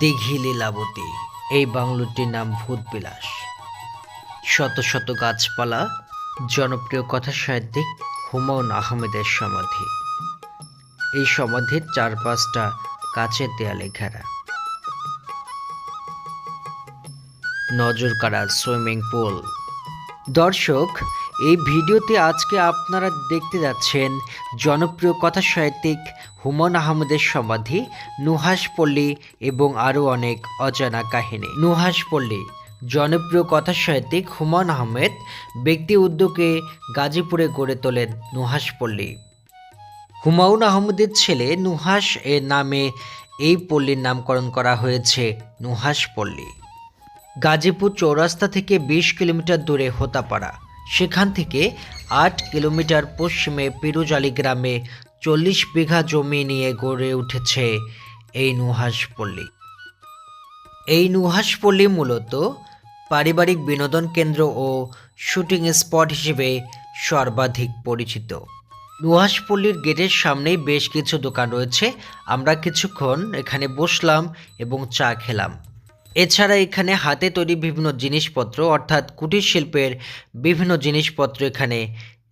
দিঘি লীলাবতী, এই বাংলোটির নাম ভূতবিলাস। শত শত গাছপালা, জনপ্রিয় কথা সাহিত্যিক হুমায়ুন আহমেদের সমাধি। এই সমাধির চারপাশটা কাচের দেয়ালে ঘেরা। নজর কাড়া সুইমিং পুল। দর্শক, এই ভিডিওতে আজকে আপনারা দেখতে যাচ্ছেন জনপ্রিয় কথা সাহিত্যিক হুমায়ুন আহমেদের সমাধি নুহাসপল্লী এবং আরও অনেক অজানা কাহিনী। নুহাসপল্লী জনপ্রিয় কথা সাহিত্যিক হুমায়ুন আহমেদ, ব্যক্তি উদ্যোগে গাজীপুরে গড়ে তোলেন নুহাসপল্লী হুমায়ুন আহমেদের ছেলে নুহাস এর নামে এই পল্লীর নামকরণ করা হয়েছে নুহাসপল্লী গাজীপুর চৌরাস্তা থেকে বিশ কিলোমিটার দূরে হোতাপাড়া। সেখান থেকে আট কিলোমিটার পশ্চিমে পিরুজালি গ্রামে চল্লিশ বিঘা জমি নিয়ে গড়ে উঠেছে এই নুহাসপল্লী এই নুহাসপল্লী মূলত পারিবারিক বিনোদন কেন্দ্র ও শুটিং স্পট হিসেবে সর্বাধিক পরিচিত। নুহাসপল্লীর গেটের সামনেই বেশ কিছু দোকান রয়েছে। আমরা কিছুক্ষণ এখানে বসলাম এবং চা খেলাম। এছাড়া এখানে হাতে তৈরি বিভিন্ন জিনিসপত্র, অর্থাৎ কুটির শিল্পের বিভিন্ন জিনিসপত্র এখানে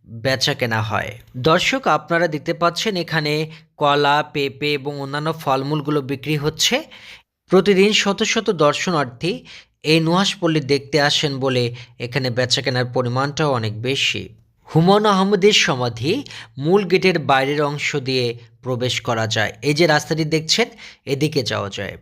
বেচা কেনা হয়। দর্শক, আপনারা দেখতে পাচ্ছেন এখানে কলা, পেঁপে এবং অন্যান্য ফলমূলগুলো বিক্রি হচ্ছে। প্রতিদিন শত শত দর্শনার্থী এই নুহাসপল্লী দেখতে আসেন বলে এখানে বেচা কেনার পরিমাণটাও অনেক বেশি। হুমায়ুন আহমেদের সমাধি মূল গেটের বাইরের অংশ দিয়ে প্রবেশ করা যায়। এই যে রাস্তাটি দেখছেন, এদিকে যাওয়া যায়।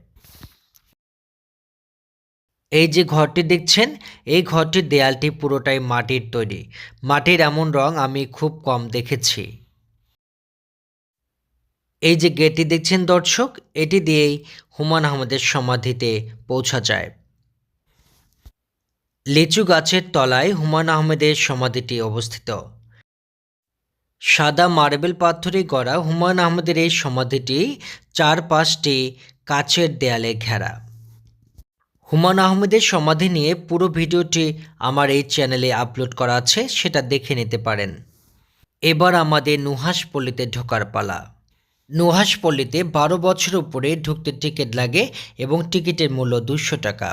এই যে ঘরটি দেখছেন, এই ঘরটির দেয়ালটি পুরোটাই মাটির তৈরি। মাটির এমন রং আমি খুব কম দেখেছি। এই যে গেটটি দেখছেন দর্শক, এটি দিয়েই হুমায়ুন আহমেদের সমাধিতে পৌঁছা যায়। লিচু গাছের তলায় হুমায়ুন আহমেদের সমাধিটি অবস্থিত। সাদা মার্বেল পাথরে গড়া হুমায়ুন আহমেদের এই সমাধিটি চারপাশটি কাচের দেয়ালে ঘেরা। হুমায়ুন আহমেদের সমাধি নিয়ে পুরো ভিডিওটি আমার এই চ্যানেলে আপলোড করা আছে, সেটা দেখে নিতে পারেন। এবার আমাদের নুহাসপল্লীতে ঢোকার পালা। নুহাসপল্লীতে বারো বছর উপরে ঢুকতে টিকিট লাগে এবং টিকিটের মূল্য দুশো টাকা।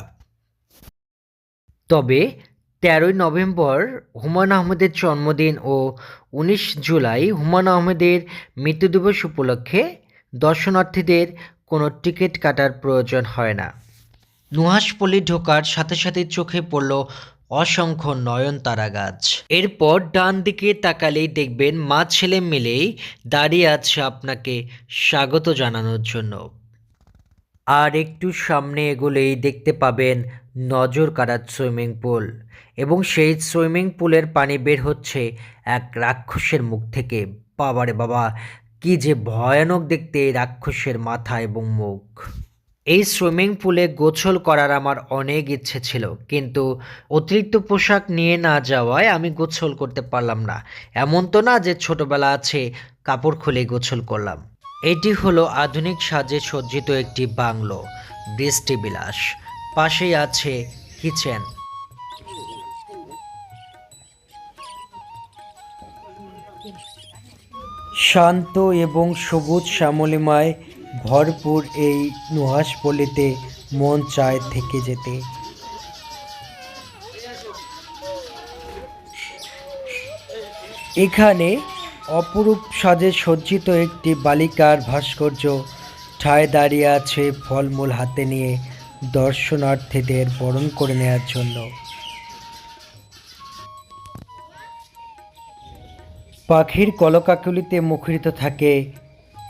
তবে তেরোই নভেম্বর হুমায়ুন আহমেদের জন্মদিন ও উনিশ জুলাই হুমায়ুন আহমেদের মৃত্যু দিবস উপলক্ষে দর্শনার্থীদের কোনো টিকিট কাটার প্রয়োজন হয় না। নুহাসপল্লী ঢোকার সাথে সাথে চোখে পড়ল অসংখ্য নয়নতারা গাছ। এরপর ডান দিকে তাকালেই দেখবেন মা ছেলে মিলেই দাঁড়িয়ে আছে আপনাকে স্বাগত জানানোর জন্য। আর একটু সামনে এগোলেই দেখতে পাবেন নজর কাড়া সুইমিং পুল। এবং সেই সুইমিং পুলের পানি বের হচ্ছে এক রাক্ষসের মুখ থেকে। বাবারে বাবা, কি যে ভয়ানক দেখতে রাক্ষসের মাথা এবং মুখ। এই সুইমিং পুলে গোসল করার আমার অনেক ইচ্ছে ছিল, কিন্তু অতিরিক্ত পোশাক নিয়ে না যাওয়ায় আমি গোসল করতে পারলাম না। এমন তো না যে ছোটবেলা আছে, কাপড় খুলে গোসল করলাম। এটি হলো আধুনিক সাজে সজ্জিত একটি বাংলো বৃষ্টি বিলাস পাশেই আছে কিচেন। শান্ত এবং সবুজ শ্যামলিমায় ভরপুর এই নুহাসপল্লীতে মন চায় থেকে যেতে। এখানে অপরূপ সাজে সজ্জিত একটি বালিকার ভাস্কর্য ঠায় দাঁড়িয়ে আছে ফলমূল হাতে নিয়ে দর্শনার্থীদের বরণ করে নেওয়ার জন্য। পাখির কলকাকলিতে মুখরিত থাকে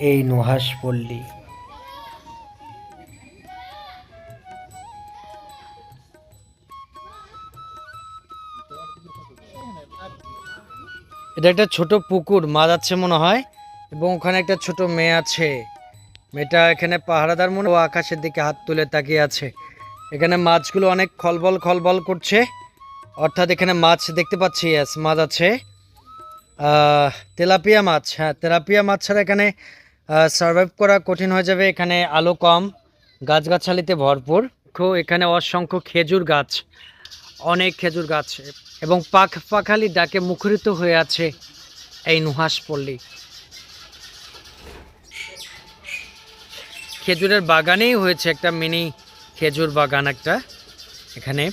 এই নুহাসপল্লী এটা একটা ছোট পুকুর মাছ আছে মনে হয়, এবং ওখানে একটা ছোট মেয়ে আছে। মেয়েটা এখানে পাহারাদার মনে ও আকাশের দিকে হাত তুলে তাকিয়ে আছে। এখানে মাছগুলো অনেক খলবল খলবল করছে। অর্থাৎ এখানে মাছ দেখতে পাচ্ছি মাছ আছে। তেলাপিয়া মাছ হ্যাঁ তেলাপিয়া মাছ ছাড়া এখানে সার্ভাইভ করা কঠিন হয়ে যাবে। এখানে আলো কম, গাছগাছালিতে ভরপুর। এখানে অসংখ্য খেজুর গাছ, অনেক খেজুর গাছ, এবং পাখ পাখালি ডাকে মুখরিত হয়ে আছে এই নুহাস পল্লী। খেজুরের বাগানেই হয়েছে একটা মিনি খেজুর বাগান একটা। এখানে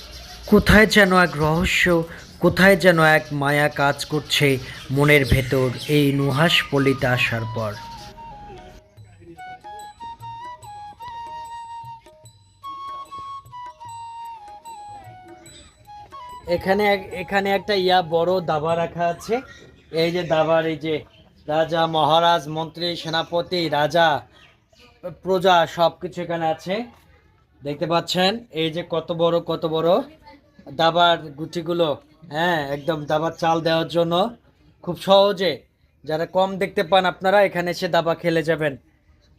কোথায় যেন এক রহস্য, কোথায় যেন এক মায়া কাজ করছে মনের ভেতর এই নুহাস পল্লীতে আসার পর। এখানে এখানে একটা ইয়া বড় দাবা রাখা আছে। এই যে দাবার, এই যে রাজা, মহারাজ, মন্ত্রী, সেনাপতি, রাজা, প্রজা সব কিছু এখানে আছে। দেখতে পাচ্ছেন? এই যে কত বড় কত বড় দাবার গুটিগুলো। হ্যাঁ একদম দাবার চাল দেওয়ার জন্য। খুব সহজে, যারা কম দেখতে পান আপনারা, এখানে এসে দাবা খেলে যাবেন।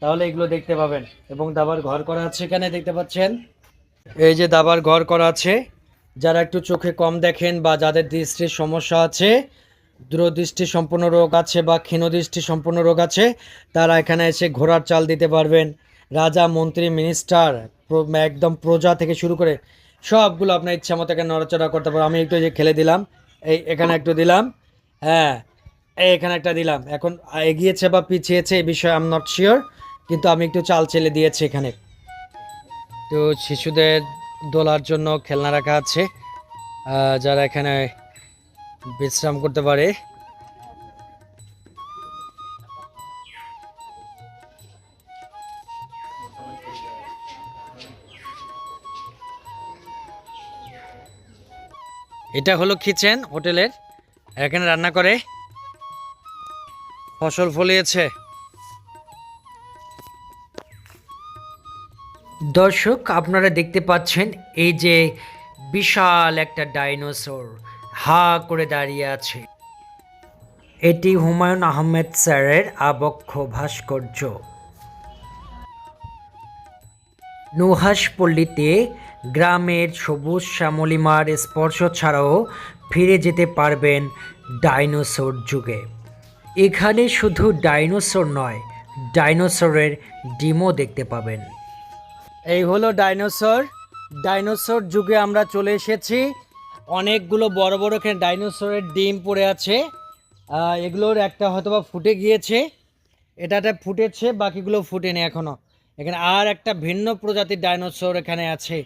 তাহলে এগুলো দেখতে পাবেন। এবং দাবার ঘর করা আছে এখানে, দেখতে পাচ্ছেন? এই যে দাবার ঘর করা আছে। যারা একটু চোখে কম দেখেন বা যাদের দৃষ্টির সমস্যা আছে, দূরদৃষ্টি সম্পন্ন রোগ আছে বা ক্ষীণদৃষ্টি সম্পন্ন রোগ আছে, তারা এখানে এসে ঘোড়ার চাল দিতে পারবেন। রাজা, মন্ত্রী মিনিস্টার একদম প্রজা থেকে শুরু করে সবগুলো আপনার ইচ্ছা মতো এখানে নড়াচড়া করতে পারবেন। আমি একটু যে খেলে দিলাম, এই এখানে একটু দিলাম হ্যাঁ এই এখানে একটা দিলাম। এখন এগিয়েছে বা পিছিয়েছে এই বিষয়ে আম নট শিওর কিন্তু আমি একটু চাল চেলে দিয়েছি এখানে। তো শিশুদের দোলার জন্য খেলনা রাখা আছে। যারা এখানে বিশ্রাম করতে পারে। এটা হলো কিচেন, হোটেলের। এখানে রান্না করে। ফসল ফলিয়েছে। দর্শক, আপনারা দেখতে পাচ্ছেন এই যে বিশাল একটা ডাইনোসর হা করে দাঁড়িয়ে আছে। এটি হুমায়ুন আহমেদ স্যারের আবক্ষ ভাস্কর্য। নুহাসপল্লীতে গ্রামের সবুজ শ্যামলিমার স্পর্শ ছাড়াও ফিরে যেতে পারবেন ডাইনোসর যুগে। এখানে শুধু ডাইনোসর নয়, ডাইনোসরের ডিমও দেখতে পাবেন। এই হলো ডাইনোসর। ডাইনোসর যুগে আমরা চলে এসেছি। অনেকগুলো বড় বড় এখানে ডাইনোসরের ডিম পড়ে আছে। এগুলোর একটা হয়তোবা ফুটে গিয়েছে। এটাতে ফুটেছে, বাকিগুলো ফুটেনি এখনও এখানে আর একটা ভিন্ন প্রজাতির ডাইনোসর এখানে আছে।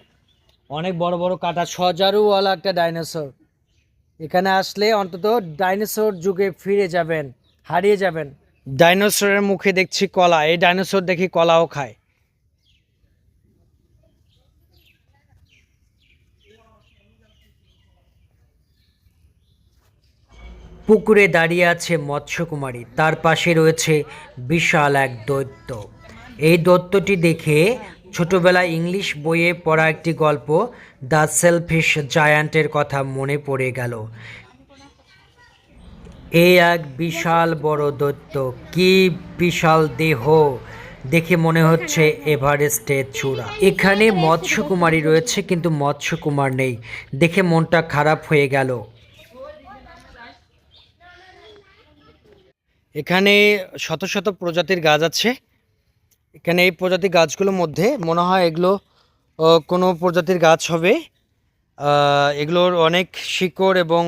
অনেক বড় বড় কাটা সজারুওয়ালা একটা ডাইনোসর। এখানে আসলে অন্তত ডাইনোসর যুগে ফিরে যাবেন, হারিয়ে যাবেন। ডাইনোসরের মুখে দেখছি কলা। এই ডাইনোসর দেখি কলাও খায়। পুকুরে দাঁড়িয়ে আছে মৎস্যকুমারী। তার পাশে রয়েছে বিশাল এক দৈত্য। এই দৈত্যটি দেখে ছোটবেলায় ইংলিশ বইয়ে পড়া একটি গল্প, দ্য সেলফিশ জায়ান্টের কথা মনে পড়ে গেল। এই এক বিশাল বড় দৈত্য। কি বিশাল দেহ! দেখে মনে হচ্ছে এভারেস্টের চূড়া। এখানে মৎস্যকুমারী রয়েছে, কিন্তু মৎস্যকুমার নেই। দেখে মনটা খারাপ হয়ে গেল। এখানে শত শত প্রজাতির গাছ আছে। এখানে এই প্রজাতির গাছগুলোর মধ্যে মনে হয় এগুলো কোনো প্রজাতির গাছ হবে। এগুলোর অনেক শিকড় এবং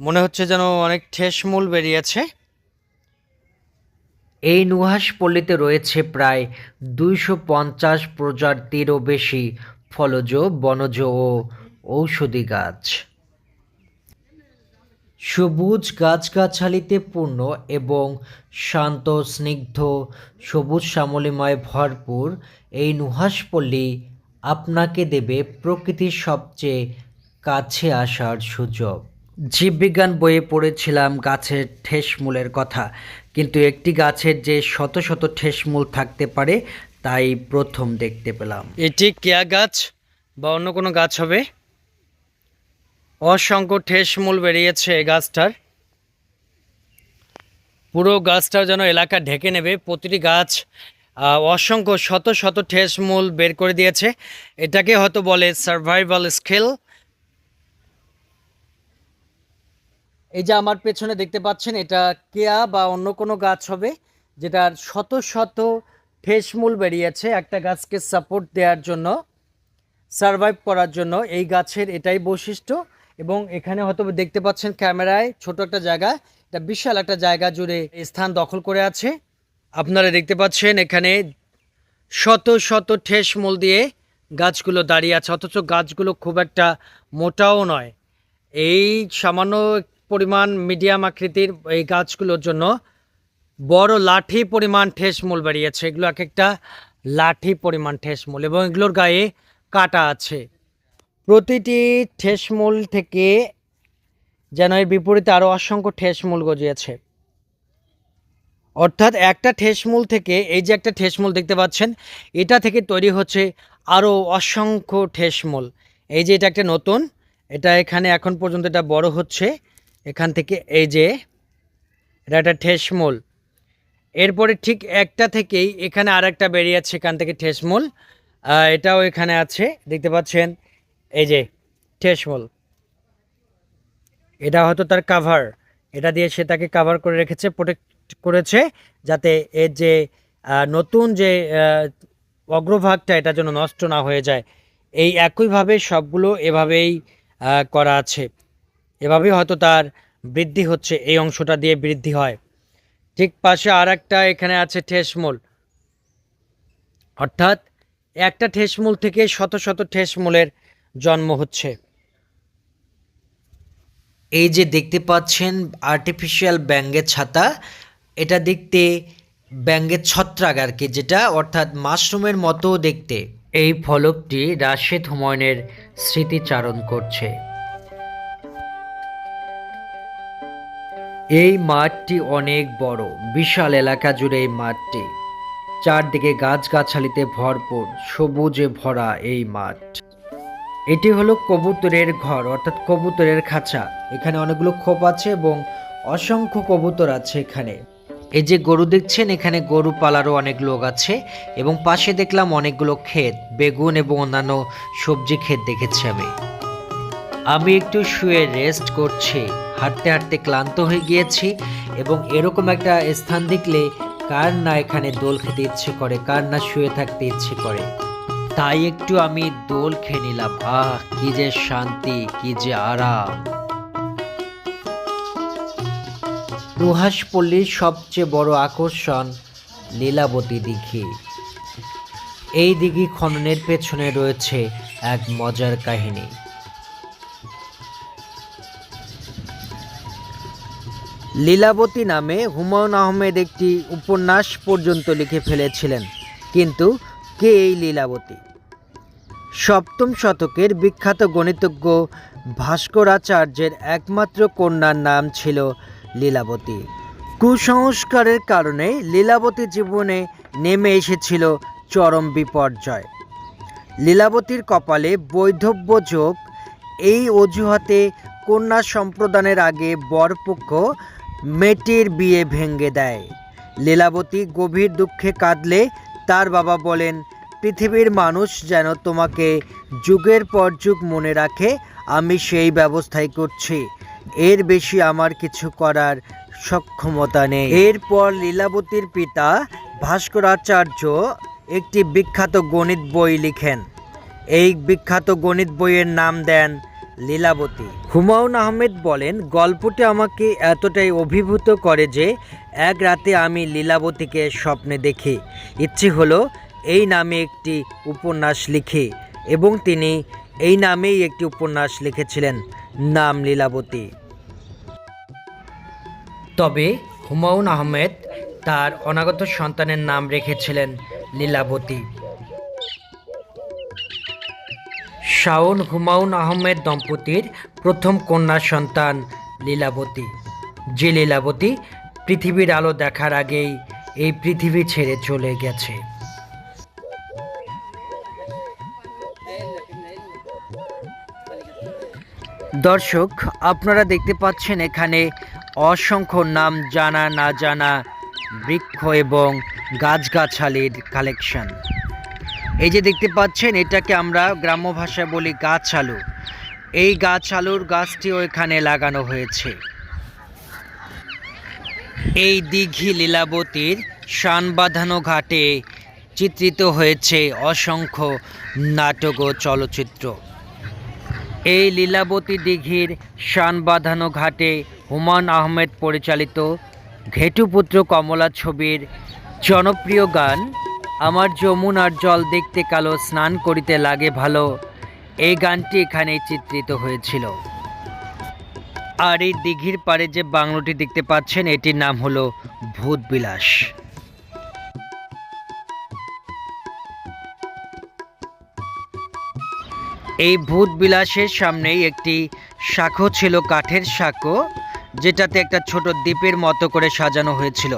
মনে হচ্ছে যেন অনেক ঠেসমূল বেরিয়েছে এই নুহাস পল্লীতে রয়েছে প্রায় দুইশো পঞ্চাশ প্রজাতিরও বেশি ফলজ, বনজ ও ঔষধি গাছ। সবুজ গাছগাছালিতে পূর্ণ এবং শান্ত, স্নিগ্ধ, সবুজ শ্যামলিময় ভরপুর এই নুহাসপল্লী আপনাকে দেবে প্রকৃতির সবচেয়ে কাছে আসার সুযোগ। জীববিজ্ঞান বইয়ে পড়েছিলাম গাছের ঠেসমূলের কথা, কিন্তু একটি গাছের যে শত শত ঠেসমূল থাকতে পারে, তাই প্রথম দেখতে পেলাম। এটি কেয়া গাছ বা অন্য কোনো গাছ হবে? অসংখ্য ঠেসমূল বেরিয়েছে এই গাছটার। পুরো গাছটা যেন এলাকা ঢেকে নেবে। প্রতিটি গাছ অসংখ্য শত শত ঠেসমূল বের করে দিয়েছে। এটাকে হয়তো বলে সার্ভাইভাল স্কিল এই যে আমার পেছনে দেখতে পাচ্ছেন, এটা কেয়া বা অন্য কোনো গাছ হবে, যেটার শত শত ঠেসমূল বেরিয়েছে একটা গাছকে সাপোর্ট দেওয়ার জন্য সারভাইভ করার জন্য। এই গাছের এটাই বৈশিষ্ট্য। এবং এখানে হয়তো দেখতে পাচ্ছেন ক্যামেরায় ছোট একটা জায়গা। এটা বিশাল একটা জায়গা জুড়ে স্থান দখল করে আছে। আপনারা দেখতে পাচ্ছেন এখানে শত শত ঠেস মূল দিয়ে গাছগুলো দাঁড়িয়ে আছে, অথচ গাছগুলো খুব একটা মোটাও নয়। এই সামান্য পরিমাণ মিডিয়াম আকৃতির এই গাছগুলোর জন্য বড় লাঠি পরিমাণ ঠেস মূল বেরিয়েছে। এগুলো এক একটা লাঠি পরিমাণ ঠেস মূল এবং এগুলোর গায়ে কাটা আছে। প্রতিটি ঠেস মূল থেকে যেন এর বিপরীতে আরও অসংখ্য ঠেস মূল গজিয়েছে। অর্থাৎ একটা ঠেসমূল থেকে এই যে একটা ঠেসমূল দেখতে পাচ্ছেন, এটা থেকে তৈরি হচ্ছে আরও অসংখ্য ঠেসমূল। এই যে এটা একটা নতুন, এটা এখানে এখন পর্যন্ত এটা বড় হচ্ছে। এখান থেকে এই যে এটা একটা ঠেসমূল। এরপরে ঠিক একটা থেকেই এখানে আর একটা বেরিয়েছে এখান থেকে ঠেসমূল। এটাও এখানে আছে, দেখতে পাচ্ছেন? এই যে, ঠেসমূল। এটা হয়তো তার কাভার এটা দিয়ে সে তাকে কাভার করে রেখেছে প্রোটেক্ট করেছে, যাতে এর যে নতুন যে অগ্রভাগটা, এটা যেন নষ্ট না হয়ে যায়। এই একইভাবে সবগুলো এভাবেই করা আছে। এভাবেই হয়তো তার বৃদ্ধি হচ্ছে, এই অংশটা দিয়ে বৃদ্ধি হয়। ঠিক পাশে আর একটা এখানে আছে ঠেসমূল। অর্থাৎ একটা ঠেসমূল থেকে শত শত ঠেসমূলের জন্ম হচ্ছে। এই যে দেখতে পাচ্ছেন আর্টিফিশিয়াল ব্যাঙ্গের ছাতা, এটা দেখতে ব্যাঙ্গের ছত্রাক আর কি, যেটা অর্থাৎ মাশরুমের মতো দেখতে। এই ফলকটি রাশেদ হুমায়ুনের স্মৃতিচারণ করছে। এই মাঠটি অনেক বড়, বিশাল এলাকা জুড়ে এই মাঠটি। চারদিকে গাছগাছালিতে ভরপুর, সবুজে ভরা এই মাঠ। এটি হলো কবুতরের ঘর, অর্থাৎ কবুতরের খাঁচা। এখানে অনেকগুলো খোপ আছে এবং অসংখ্য কবুতর আছে এখানে। এই যে গরু দেখছেন, এখানে গরু পালারও অনেক লোক আছে এবং পাশে দেখলাম অনেকগুলো ক্ষেত, বেগুন এবং অন্যান্য সবজি ক্ষেত দেখেছি আমি। আমি একটু শুয়ে রেস্ট করছি, হাঁটতে হাঁটতে ক্লান্ত হয়ে গিয়েছি এবং এরকম একটা স্থান দেখলে কার না এখানে দোল খেতে ইচ্ছে করে, কার না শুয়ে থাকতে ইচ্ছে করে। তাই একটু আমি দোল খেয়ে নিলাম। আহ, কি যে শান্তি, কি যে আরাম। রুহাসপল্লীর সবচেয়ে বড় আকর্ষণ লীলাবতী দিঘি। এই দিঘি খননের পেছনে রয়েছে এক মজার কাহিনী। লীলাবতী নামে হুমায়ুন আহমেদ একটি উপন্যাস পর্যন্ত লিখে ফেলেছিলেন। কিন্তু কে এই লীলাবতী? সপ্তম শতকের বিখ্যাত গণিতজ্ঞ ভাস্করাচার্যের একমাত্র কন্যার নাম ছিল লীলাবতী। কুসংস্কারের কারণে লীলাবতী জীবনে নেমে এসেছিল চরম বিপর্যয়। লীলাবতীর কপালে বৈধব্য যোগ, এই অজুহাতে কন্যা সম্প্রদানের আগে বরপক্ষ মেয়েটির বিয়ে ভেঙে দেয়। লীলাবতী গভীর দুঃখে কাঁদলে তার বাবা বলেন, পৃথিবীর মানুষ যেন তোমাকে যুগের পর যুগ মনে রাখে, আমি সেই ব্যবস্থাই করছি। এর বেশি আমার কিছু করার সক্ষমতা নেই। এরপর লীলাবতীর পিতা ভাস্করাচার্য একটি বিখ্যাত গণিত বই লিখেন। এই বিখ্যাত গণিত বইয়ের নাম দেন লীলাবতী। হুমায়ুন আহমেদ বলেন, গল্পটি আমাকে এতটাই অভিভূত করে যে, এক রাতে আমি লীলাবতীকে স্বপ্নে দেখি। ইচ্ছে হলো এই নামে একটি উপন্যাস লিখি, এবং তিনি এই নামেই একটি উপন্যাস লিখেছিলেন, নাম লীলাবতী। তবে হুমায়ুন আহমেদ তার অনাগত সন্তানের নাম রেখেছিলেন লীলাবতী। শাওন হুমায়ুন আহমেদ দম্পতির প্রথম কন্যা সন্তান লীলাবতী। যে লীলাবতী পৃথিবীর আলো দেখার আগেই এই পৃথিবী ছেড়ে চলে গেছে। দর্শক, আপনারা দেখতে পাচ্ছেন এখানে অসংখ্য নাম জানা না জানা বৃক্ষ এবং গাছগাছালির কালেকশন। এই যে দেখতে পাচ্ছেন, এটাকে আমরা গ্রাম্য ভাষায় বলি গাছ আলু এই গাছ আলুর গাছটিও এখানে লাগানো হয়েছে। এই দীঘি লীলাবতীর শান বাঁধানো ঘাটে চিত্রিত হয়েছে অসংখ্য নাটক ও চলচ্চিত্র। এই লীলাবতী দীঘির শান বাঁধানো ঘাটে হুমায়ুন আহমেদ পরিচালিত ঘেটুপুত্র কমলা ছবির জনপ্রিয় গান আমার যমুনার জল দেখতে কালো, স্নান করিতে লাগে ভালো। এই গানটি এখানে চিত্রিত হয়েছিল। আর এই দিঘির পাড়ে যে বাংলোটি দেখতে পাচ্ছেন, এটির নাম হলো ভূত বিলাস এই ভূত বিলাসের সামনেই একটি শাখো ছিল, কাঠের শাখো, যেটাতে একটা ছোট দ্বীপের মতো করে সাজানো হয়েছিল।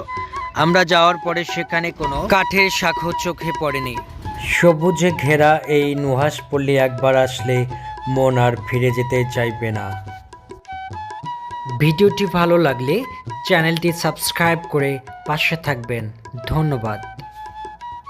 আমরা যাওয়ার পরে সেখানে কোনো কাঠের শাখো চোখে পড়েনি। সবুজে ঘেরা এই নুহাস পল্লী একবার আসলে মন আর ফিরে যেতে চাইবে না। ভিডিওটি ভালো লাগলে চ্যানেলটি সাবস্ক্রাইব করে পাশে থাকবেন। ধন্যবাদ।